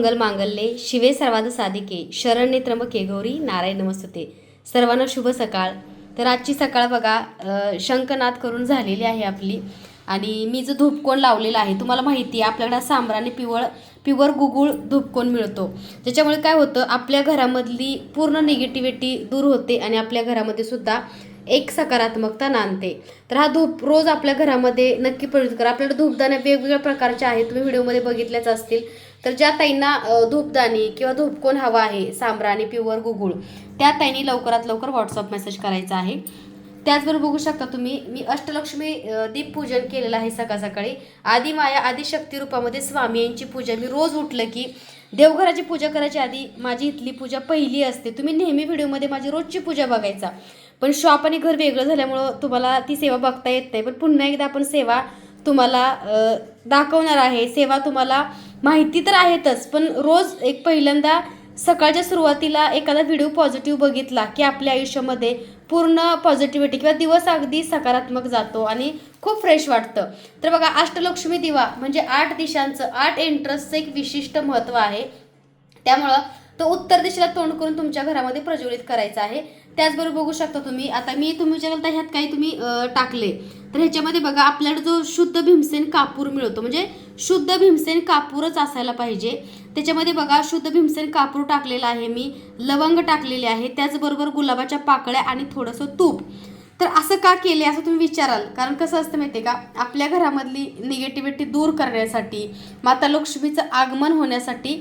मंगल मांगल्ये शिवे सर्वांत साधिके शरण्ये त्र्यंबके गौरी नारायण नमस्ते सर्वांना शुभ सकाळ. तर आजची सकाळ बघा अ, शंखनाद करून झालेली आहे आपली. आणि मी जो धूपकोण लावलेला आहे तुम्हाला माहिती आहे आपल्याकडे सांबराने पिवळ प्युअर गुगुळ धूपकोण मिळतो. त्याच्यामुळे काय होतं आपल्या घरामधली पूर्ण निगेटिव्हिटी दूर होते आणि आपल्या घरामध्ये सुद्धा एक सकारात्मकता नांदते. तर हा धूप रोज आपल्या घरामध्ये नक्की प्रयुक्त करा. आपल्याकडे धूपदाण्या वेगवेगळ्या प्रकारच्या आहेत तुम्ही व्हिडिओमध्ये बघितल्याच असतील. तर ज्या ताईंना धूपदाणी किंवा धूपकोण हवा आहे सांब्राणी प्युअर गुगुळ त्या ताईंनी लवकरात लवकर व्हॉट्सअप मेसेज करायचा आहे. त्याचबरोबर बघू शकता तुम्ही मी अष्टलक्ष्मी दीप दीपपूजन केलेलं आहे सकाळ सकाळी आधी माया आधी शक्ती रूपामध्ये स्वामी यांची पूजा. मी रोज उठलं की देवघराची पूजा करायची आधी माझी इथली पूजा पहिली असते. तुम्ही नेहमी व्हिडिओमध्ये माझी रोजची पूजा बघायचा. पण शॉप आणि घर वेगळं झाल्यामुळं तुम्हाला ती सेवा बघता येत नाही. पण पुन्हा एकदा आपण सेवा तुम्हाला दाखवणार आहे. सेवा तुम्हाला माहिती तर आहेतच पण रोज एक पहिल्यांदा सकाळच्या सुरुवातीला एखादा व्हिडिओ पॉझिटिव्ह बघितला की आपल्या आयुष्यामध्ये पूर्ण पॉझिटिव्हिटी किंवा दिवस अगदी सकारात्मक जातो आणि खूप फ्रेश वाटतं. तर बघा अष्टलक्ष्मी दिवा म्हणजे आठ दिशांचं आठ इंटरेस्टचं एक विशिष्ट महत्त्व आहे. त्यामुळं तो उत्तर दिशेला तोंड करून तुमच्या घरामध्ये प्रज्वलित करायचा आहे. त्याचबरोबर बघू शकता तुम्ही आता मी तुम्ही विचाराल तर ह्यात काही तुम्ही टाकले. तर ह्याच्यामध्ये बघा आपल्याला जो शुद्ध भीमसेन कापूर मिळतो म्हणजे शुद्ध भीमसेन कापूरच असायला पाहिजे. त्याच्यामध्ये बघा शुद्ध भीमसेन कापूर टाकलेला आहे मी लवंग टाकलेले आहे त्याचबरोबर गुलाबाच्या पाकळ्या आणि थोडंसं तूप. तर असं का केले असं तुम्ही विचाराल? कारण कसं असतं माहिती आहे का आपल्या घरामधली निगेटिव्हिटी दूर करण्यासाठी माता लक्ष्मीचं आगमन होण्यासाठी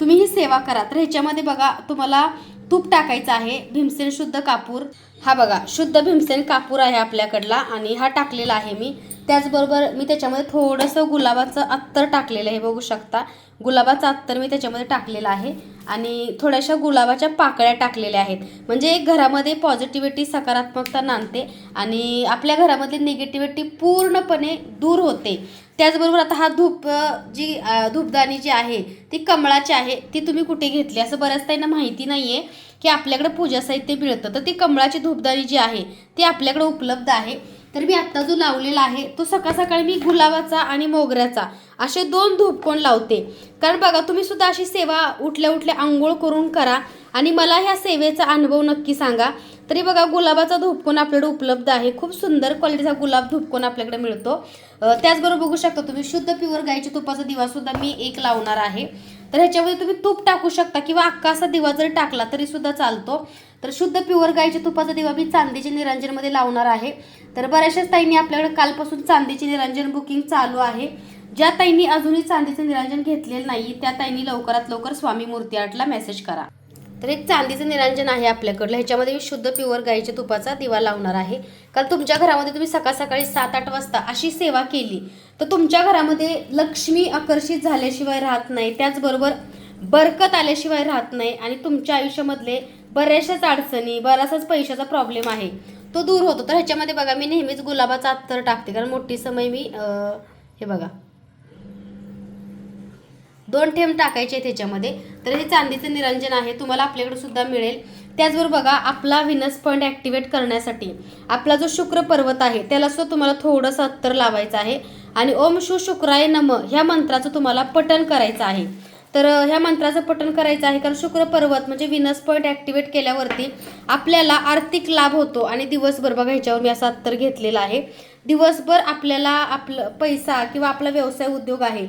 तुम्ही ही सेवा करा. तर ह्याच्यामध्ये बघा तुम्हाला तूप टाकायचं आहे भीमसेन शुद्ध कापूर. हा बघा शुद्ध भीमसेन कापूर आहे आपल्याकडला आणि हा टाकलेला आहे मी. त्याचबरोबर मी त्याच्यामध्ये थोडंसं गुलाबाचं अत्तर टाकलेलं आहे बघू शकता. गुलाबाचं अत्तर मी त्याच्यामध्ये टाकलेलं आहे आणि थोड्याशा गुलाबाच्या पाकळ्या टाकलेल्या आहेत. म्हणजे एक घरामध्ये पॉझिटिव्हिटी सकारात्मकता नांदते आणि आपल्या घरामधली निगेटिव्हिटी पूर्णपणे दूर होते. त्याचबरोबर आता हा धूप जी धूपदाणी जी आहे ती कमळाची आहे ती तुम्ही कुठे घेतली? असं बऱ्याच त्यांना माहिती नाही आहे की आपल्याकडे पूजा साहित्य मिळतं. तर ती कमळाची धूपदाणी जी आहे ती आपल्याकडे उपलब्ध आहे. तर मी आत्ता जो लावलेला आहे तो सकाळ सकाळी मी गुलाबाचा आणि मोगऱ्याचा असे दोन धूपकोण लावते? कारण बघा तुम्ही सुद्धा अशी सेवा उठल्या उठल्या आंघोळ करून करा आणि मला ह्या सेवेचा अनुभव नक्की सांगा. तरी बघा गुलाबाचा धूपकोण आपल्याकडे उपलब्ध आहे. खूप सुंदर क्वालिटीचा गुलाब धूपकोण आपल्याकडे मिळतो. त्याचबरोबर बघू शकता तुम्ही शुद्ध प्युअर गाईच्या तुपाचा दिवा सुद्धा मी एक लावणार आहे. तर ह्याच्यामध्ये तुम्ही तूप टाकू शकता किंवा अख्खा असा दिवा जरी टाकला तरी सुद्धा चालतो. तर शुद्ध प्युअर गाईच्या तुपाचा दिवा मी चांदीच्या निरांजनमध्ये लावणार आहे. तर बऱ्याचशाच ताईंनी आपल्याकडे कालपासून चांदीचे निरंजन बुकिंग चालू आहे. ज्या ताईंनी अजूनही चांदीचं निरंजन घेतलेलं नाही त्या ताईंनी लवकरात लवकर स्वामी मूर्ती आर्टला मेसेज करा. तर एक चांदीचं निरंजन आहे आपल्याकडलं. ह्याच्यामध्ये मी शुद्ध प्युअर गाईच्या तुपाचा दिवा लावणार आहे. कारण तुमच्या घरामध्ये तुम्ही सकाळ सकाळी सात आठ वाजता अशी सेवा केली. तर तुमच्या घरामध्ये लक्ष्मी आकर्षित झाल्याशिवाय राहत नाही. त्याचबरोबर बरकत आल्याशिवाय राहत नाही आणि तुमच्या आयुष्यामधले बऱ्याचशाच अडचणी बराचसाच पैशाचा प्रॉब्लेम आहे. तो दूर होतो. तर ह्याच्यामध्ये बघा मी नेहमीच गुलाबाचा अत्तर टाकते. कारण मोठी समय मी हे बघा. दोन ठेंब टाकायचे आहेत त्याच्यामध्ये तर हे चांदीचं निरंजन आहे तुम्हाला आपल्याकडे सुद्धा मिळेल. त्याचबरोबर बघा आपला विनस पॉईंट ॲक्टिवेट करण्यासाठी आपला जो शुक्र पर्वत आहे त्याला सुद्धा तुम्हाला थोडंसं अत्तर लावायचं आहे. आणि ओम शु शुक्राय नम ह्या मंत्राचं तुम्हाला पठण करायचं आहे. तर ह्या मंत्राचं पठण करायचं आहे कारण शुक्र पर्वत म्हणजे विनस पॉईंट ॲक्टिवेट केल्यावरती आपल्याला आर्थिक लाभ होतो आणि दिवसभर बघा ह्याच्यावर मी असं अत्तर घेतलेलं आहे. दिवसभर आपल्याला आपलं पैसा किंवा आपला व्यवसाय उद्योग आहे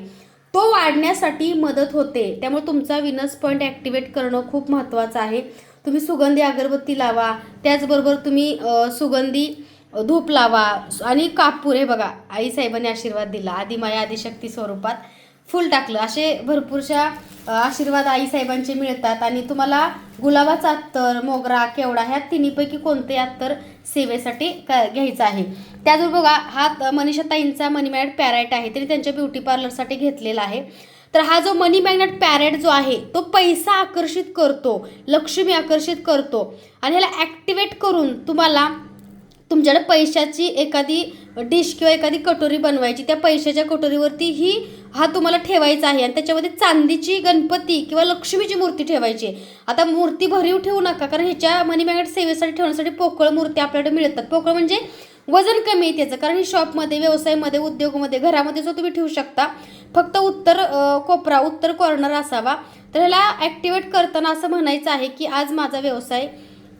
तो वाढण्यासाठी मदत होते. त्यामुळे तुमचा विनस पॉईंट ॲक्टिवेट करणं खूप महत्त्वाचं आहे. तुम्ही सुगंधी अगरबत्ती लावा. त्याचबरोबर तुम्ही सुगंधी धूप लावा. आणि कापूर हे बघा आई साहेबांनी आशीर्वाद दिला. आदिमाया आदिशक्ती स्वरूपात फुल टाकलं. असे भरपूरशा आशीर्वाद आई साहेबांचे मिळतात आणि तुम्हाला गुलाबाचा अत्तर मोगरा केवडा ह्या तिन्हीपैकी कोणते अत्तर सेवेसाठी का घ्यायचं आहे? त्याचबरोबर बघा हा त- मनीषा ताईंचा मनी मॅग्नेट पॅरेट आहे तरी त्यांच्या ब्युटी पार्लरसाठी घेतलेला आहे. तर हा जो मनी मॅग्नेट पॅरेट जो आहे तो पैसा आकर्षित करतो लक्ष्मी आकर्षित करतो. आणि ह्याला ॲक्टिवेट करून तुम्हाला तुमच्याकडे पैशाची एखादी डिश किंवा एखादी कटोरी बनवायची त्या पैशाच्या कटोरीवरती ही हा तुम्हाला ठेवायचा आहे आणि त्याच्यामध्ये चांदीची गणपती किंवा लक्ष्मीची मूर्ती ठेवायची आता मूर्ती भरीव ठेवू नका कारण ह्याच्या मनी मॅगेट सेवेसाठी ठेवण्यासाठी पोकळ मूर्ती आपल्याकडे मिळतात. पोकळ म्हणजे वजन कमी आहे त्याचं कारण ही शॉपमध्ये व्यवसायामध्ये उद्योगामध्ये घरामध्ये जो तुम्ही ठेवू शकता फक्त उत्तर कोपरा उत्तर कॉर्नर असावा. तर ह्याला ॲक्टिवेट करताना असं म्हणायचं आहे की आज माझा व्यवसाय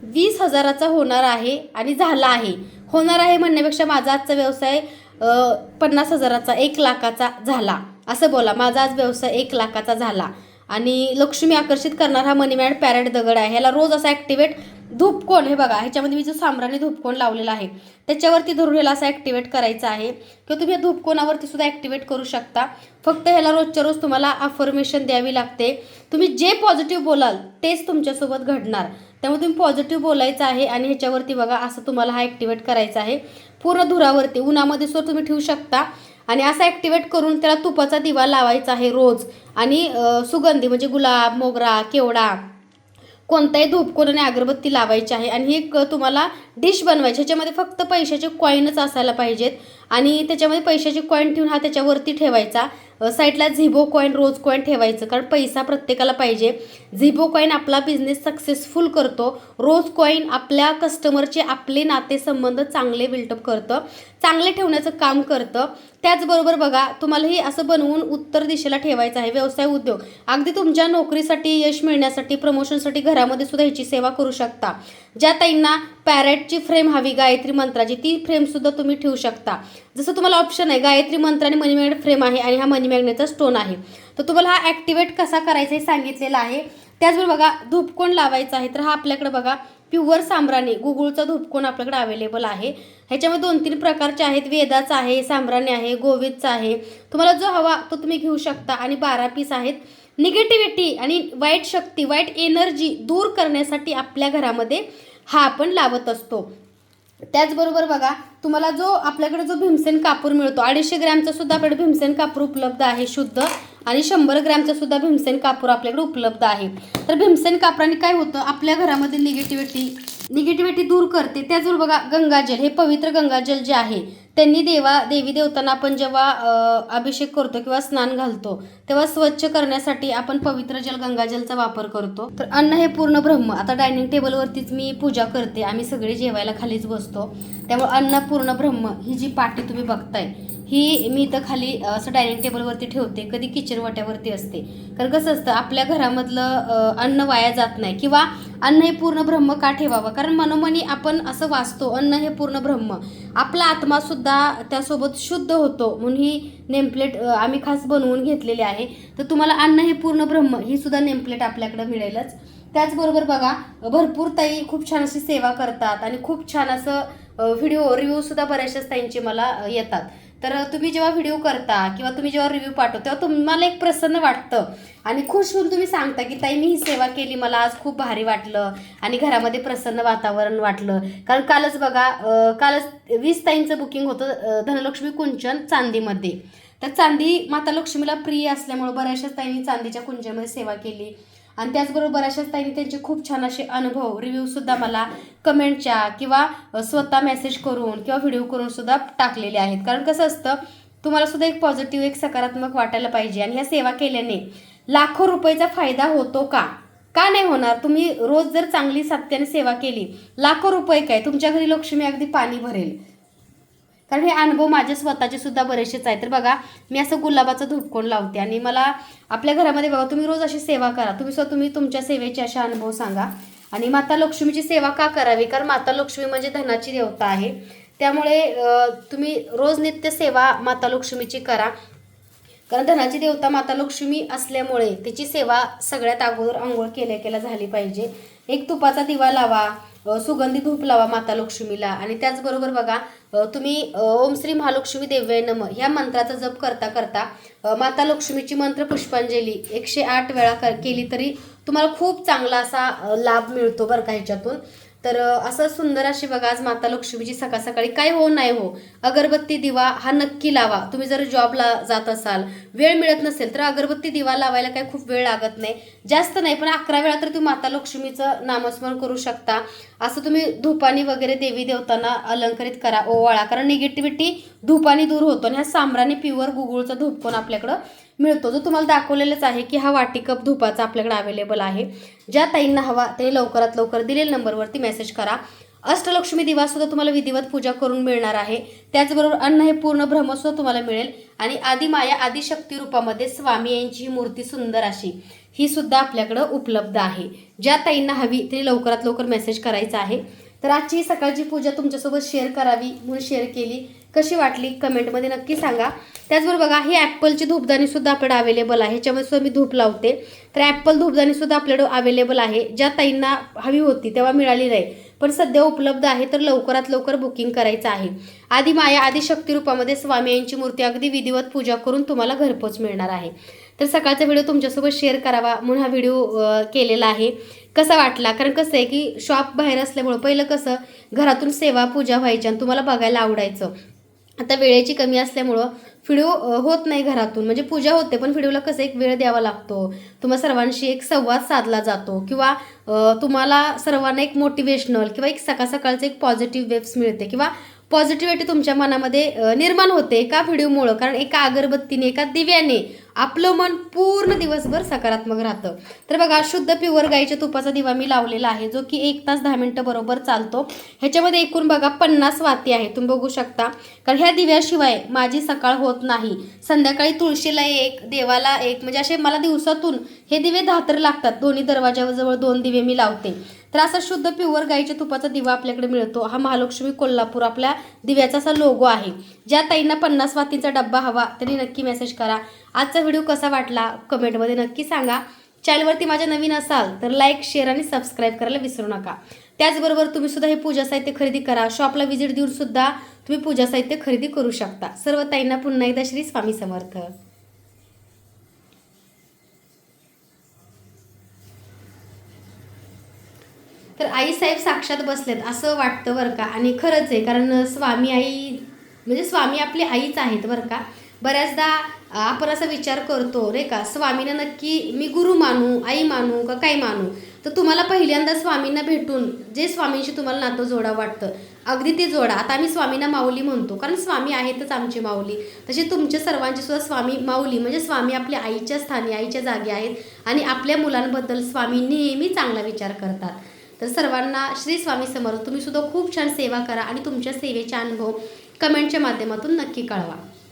वीस हजाराचा होणार आहे आणि झाला आहे. होणार आहे म्हणण्यापेक्षा माझा आजचा व्यवसाय पन्नास हजाराचा एक लाखाचा झाला. असं बोला. माझा आज व्यवसाय एक लाखाचा झाला. आणि लक्ष्मी आकर्षित करणार हा मनीमॅड पॅरेट दगड आहे. ह्याला रोज असा ॲक्टिवेट धूपकोण हे बघा ह्याच्यामध्ये मी जो साम्राणी धूपकोण लावलेला आहे त्याच्यावरती धरून ह्याला असं ॲक्टिवेट करायचं आहे. किंवा तुम्ही या धूपकोणावरती सुद्धा ॲक्टिवेट करू शकता. फक्त ह्याला रोजच्या रोज तुम्हाला अफर्मेशन द्यावी लागते. तुम्ही जे पॉझिटिव्ह बोलाल तेच तुमच्यासोबत घडणार. त्यामुळे तुम्ही पॉझिटिव्ह बोलायचं आहे आणि ह्याच्यावरती बघा असं तुम्हाला हा ॲक्टिवेट करायचा आहे. पूर्ण धुरावरती उन्हामध्ये सुद्धा तुम्ही ठेवू शकता. आणि असं ॲक्टिवेट करून त्याला तुपाचा दिवा लावायचा आहे रोज. आणि सुगंधी म्हणजे गुलाब मोगरा केवडा कोणताही धूपकोन आणि अगरबत्ती लावायची आहे आणि ही एक तुम्हाला डिश बनवायची ह्याच्यामध्ये फक्त पैशाचे कॉईनच असायला पाहिजेत. आणि त्याच्यामध्ये पैशाची कॉईन ठेवून हा त्याच्यावरती ठेवायचा. साईडला झिबो कॉईन रोज कॉईन ठेवायचं. कारण पैसा प्रत्येकाला पाहिजे. झिबो कॉईन आपला बिझनेस सक्सेसफुल करतो. रोज कॉईन आपल्या कस्टमरचे आपले नातेसंबंध चांगले बिल्टअप करतं. चांगले ठेवण्याचं काम करतं. त्याचबरोबर बघा तुम्हालाही असं बनवून उत्तर दिशेला ठेवायचं आहे व्यवसाय उद्योग. अगदी तुमच्या नोकरीसाठी यश मिळण्यासाठी प्रमोशनसाठी घरामध्ये सुद्धा ह्याची सेवा करू शकता. ज्या ताईंना पॅरेटची फ्रेम हवी गायत्री मंत्राची ती फ्रेमसुद्धा तुम्ही ठेवू शकता. जसं तुम्हाला ऑप्शन आहे गायत्री मंत्र आणि मनी मॅग्नेट फ्रेम आहे आणि हा मनी मॅग्नेटचा स्टोन आहे. तर तुम्हाला हा ॲक्टिवेट कसा करायचा हे सांगितलेलं आहे. त्याचबरोबर बघा धूपकोण लावायचा आहे तर हा आपल्याकडे बघा प्युअर सांब्राणी गुगुळचा धूपकोण आपल्याकडे अवेलेबल आहे. ह्याच्यामध्ये दोन तीन प्रकारचे आहेत वेदाचा आहे सांब्राणी आहे गोविदचा आहे. तुम्हाला जो हवा तो तुम्ही घेऊ शकता. आणि बारा पीस आहेत. निगेटिव्हिटी आणि वाईट शक्ती वाईट एनर्जी दूर करण्यासाठी आपल्या घरामध्ये हा आपण लावत असतो. त्याचबरोबर बघा तुम्हाला जो आपल्याकडे जो भीमसेन कापूर मिळतो अडीचशे ग्रॅमचा सुद्धा आपल्याकडे भीमसेन कापूर उपलब्ध आहे शुद्ध आणि शंभर ग्रॅमचा सुद्धा भीमसेन कापूर आपल्याकडे उपलब्ध आहे. तर भीमसेन कापराने काय होतं आपल्या घरामध्ये निगेटिव्हिटी निगेटिव्हिटी दूर करते. त्याचबरोबर बघा गंगाजल हे पवित्र गंगाजल जे आहे त्यांनी देवा देवी देवतांना आपण जेव्हा अभिषेक करतो किंवा स्नान घालतो तेव्हा स्वच्छ करण्यासाठी आपण पवित्र जल गंगाजलचा वापर करतो. तर अन्न हे पूर्ण ब्रह्म. आता डायनिंग टेबलवरतीच मी पूजा करते. आम्ही सगळे जेवायला खालीच बसतो. त्यामुळे अन्न पूर्ण ब्रह्म ही जी पाटी तुम्ही बघताय ही मी इथं खाली असं डायनिंग टेबलवरती ठेवते कधी किचन वाट्यावरती असते. कारण कसं असतं आपल्या घरामधलं अन्न वाया जात नाही. किंवा अन्न हे पूर्ण ब्रह्म का ठेवावं? कारण मनोमनी आपण असं वाचतो अन्न हे पूर्ण ब्रह्म. आपला आत्मासुद्धा त्यासोबत शुद्ध होतो म्हणून ही नेमप्लेट आम्ही खास बनवून घेतलेली आहे. तर तुम्हाला अन्न हे पूर्ण ब्रह्म ही सुद्धा नेमप्लेट आपल्याकडे मिळेलच. त्याचबरोबर बघा भरपूर ताई खूप छान अशी सेवा करतात आणि खूप छान असं व्हिडिओ रिव्ह्यू सुद्धा बऱ्याचशाच ताईंचे मला येतात. तर तुम्ही जेव्हा व्हिडिओ करता किंवा तुम्ही जेव्हा रिव्ह्यू पाठवता तेव्हा तुम्हाला एक प्रसन्न वाटतं. आणि खुश होऊन तुम्ही सांगता की ताई मी ही सेवा केली. मला आज खूप भारी वाटलं. आणि घरामध्ये प्रसन्न वातावरण वाटलं. कारण कालच बघा कालच वीस ताईंचं बुकिंग होतं धनलक्ष्मी कुंचन चांदीमध्ये. तर चांदी माता लक्ष्मीला प्रिय असल्यामुळं बऱ्याचशाच ताईंनी चांदीच्या कुंजामध्ये सेवा केली. आणि त्याचबरोबर बऱ्याचशाच ताईने त्यांचे खूप छान असे अनुभव रिव्ह्यूसुद्धा मला कमेंटच्या किंवा स्वतः मेसेज करून किंवा व्हिडिओ करून सुद्धा टाकलेले आहेत. कारण कसं असतं तुम्हाला सुद्धा एक पॉझिटिव्ह एक सकारात्मक वाटायला पाहिजे आणि ह्या सेवा केल्याने लाखो रुपयाचा फायदा होतो का? का नाही होणार? तुम्ही रोज जर चांगली सातत्याने सेवा केली लाखो रुपये काय? तुमच्या घरी लक्ष्मी अगदी पाणी भरेल. कारण हे अनुभव माझे स्वतःचे सुद्धा बरेचसेच आहेत. तर बघा मी असं गुलाबाचं धूपकोण लावते आणि मला आपल्या घरामध्ये बघा तुम्ही रोज अशी सेवा करा. तुम्ही स्वतः तुम्ही तुमच्या सेवेचे असे अनुभव सांगा. आणि माता लक्ष्मीची सेवा का करावी? कारण माता लक्ष्मी म्हणजे धनाची देवता आहे. त्यामुळे तुम्ही रोज नित्य सेवा माता लक्ष्मीची करा. कारण धनाची देवता माता लक्ष्मी असल्यामुळे तिची सेवा सगळ्यात अगोदर आंघोळ केल्या केल्या झाली पाहिजे. एक तुपाचा दिवा लावा सुगंधी धूप लावा माता लक्ष्मीला. आणि त्याचबरोबर बघा तुम्ही ओम श्री महालक्ष्मी देव्य नम ह्या मंत्राचा जप करता करता माता लक्ष्मीची मंत्र पुष्पांजली एकशे आठ वेळा कर केली तरी तुम्हाला खूप चांगला असा लाभ मिळतो बरं का ह्याच्यातून. तर असं सुंदर अशी बघा आज माता लक्ष्मीची सकाळ सकाळी काय हो नाही हो अगरबत्ती दिवा हा नक्की लावा. तुम्ही जर जॉबला जात असाल वेळ मिळत नसेल तर अगरबत्ती दिवा लावायला काही खूप वेळ लागत नाही. जास्त नाही पण अकरा वेळा तर तुम्ही माता लक्ष्मीचं नामस्मरण करू शकता. असं तुम्ही धुपानी वगैरे देवी देवतांना अलंकरित करा ओवाळा. कारण निगेटिव्हिटी धुपानी दूर होतो आणि ह्या साम्राणी प्युअर गुगुळचा धूपकोन आपल्याकडं मिळतो. जो तुम्हाला दाखवलेलाच आहे की हा वाटीकप धुपाचा आपल्याकडे अवेलेबल आहे. ज्या ताईंना हवा ते लवकरात लवकर दिलेल्या नंबरवरती मेसेज करा. अष्टलक्ष्मी दिवाससुद्धा तुम्हाला विधिवत पूजा करून मिळणार आहे. त्याचबरोबर अन्न हे पूर्ण ब्रह्मसुद्धा तुम्हाला मिळेल. आणि आदिमाया आदिशक्ती रूपामध्ये स्वामी यांची ही मूर्ती सुंदर अशी ही सुद्धा आपल्याकडं उपलब्ध आहे. ज्या ताईंना हवी ते लवकरात लवकर मेसेज करायचा आहे. तर आजची सकाळची पूजा तुमच्यासोबत शेअर करावी म्हणून शेअर केली. कशी वाटली? कमेंटमध्ये नक्की सांगा. त्याचबरोबर बघा ही ॲपलची धूपदाणीसुद्धा आपल्याकडे अवेलेबल आहे. ह्याच्यामध्ये सुद्धा मी धूप लावते. तर ॲपल धूपदाणीसुद्धा आपल्याकडे अवेलेबल आहे. ज्या ताईंना हवी होती तेव्हा मिळाली नाही. पण सध्या उपलब्ध आहे तर लवकरात लवकर बुकिंग करायचं आहे. आधी माया आधी शक्तिरूपामध्ये स्वामी यांची मूर्ती अगदी विधिवत पूजा करून तुम्हाला घरपोच मिळणार आहे. तर सकाळचा व्हिडिओ तुमच्यासोबत शेअर करावा म्हणून हा व्हिडिओ केलेला आहे. कसा वाटला? कारण कसं आहे की शॉप बाहेर असल्यामुळं पहिलं कसं घरातून सेवा पूजा व्हायची आणि तुम्हाला बघायला आवडायचं. आता वेळेची कमी असल्यामुळं व्हिडिओ होत नाही घरातून. म्हणजे पूजा होते पण व्हिडिओला कसं एक वेळ द्यावा लागतो. तुम्हा सर्वांशी एक संवाद साधला जातो. किंवा तुम्हाला सर्वांना एक मोटिवेशनल किंवा एक सकाळ सकाळचं एक पॉझिटिव्ह वेब्स मिळते. किंवा पॉझिटिव्हिटी तुमच्या मनामध्ये निर्माण होते एका व्हिडिओमुळं. कारण एका अगरबत्तीने एका दिव्याने आपलं मन पूर्ण दिवसभर सकारात्मक राहतं. तर बघा शुद्ध प्युअर गाईच्या तुपाचा दिवा मी लावलेला आहे जो की एक तास दहा मिनटं बरोबर चालतो. ह्याच्यामध्ये एकूण बघा पन्नास वाती आहे तुम्ही बघू शकता. कारण ह्या दिव्याशिवाय माझी सकाळ होत नाही. संध्याकाळी तुळशीला एक देवाला एक म्हणजे असे मला दिवसातून हे दिवे धातर लागतात. दोन्ही दरवाजाजवळ दोन दिवे मी लावते. तर असा शुद्ध प्युअर गाईच्या तुपाचा दिवा आपल्याकडे मिळतो. हा महालक्ष्मी कोल्हापूर आपल्या दिव्याचा असा लोगो आहे. ज्या ताईंना पन्नास वातींचा डब्बा हवा त्यांनी नक्की मेसेज करा. आजचा व्हिडिओ कसा वाटला कमेंटमध्ये नक्की सांगा. चॅनलवरती माझ्या नवीन असाल तर लाईक शेअर आणि सबस्क्राईब करायला विसरू नका. त्याचबरोबर तुम्ही सुद्धा हे पूजा साहित्य खरेदी करा. शॉपला व्हिजिट देऊन सुद्धा तुम्ही पूजा साहित्य खरेदी करू शकता. सर्व ताईंना पुन्हा एकदा श्री स्वामी समर्थ. तर आई साहेब साक्षात बसलेत असं वाटतं बरं का? आणि खरंच आहे कारण स्वामी आई म्हणजे स्वामी आपली आईच आहेत बरं का? बऱ्याचदा आपण असा विचार करतो रे का? स्वामीनं नक्की मी गुरु मानू आई मानू का काय मानू? तर तुम्हाला पहिल्यांदा स्वामींना भेटून जे स्वामींशी तुम्हाला नातं जोडा वाटतं अगदी ते जोडा. आता आम्ही स्वामींना माऊली म्हणतो कारण स्वामी आहेतच आमची माऊली. तसे तुमच्या सर्वांची सुद्धा स्वामी माऊली म्हणजे स्वामी आपल्या आईच्या स्थानी आईच्या जागी आहेत आणि आपल्या मुलांबद्दल स्वामी नेहमी चांगला विचार करतात. तर सर्वांना श्री स्वामी समर्थ. तुम्ही सुद्धा खूप छान सेवा करा आणि तुमच्या सेवेचे अनुभव कमेंटच्या माध्यमातून नक्की कळवा.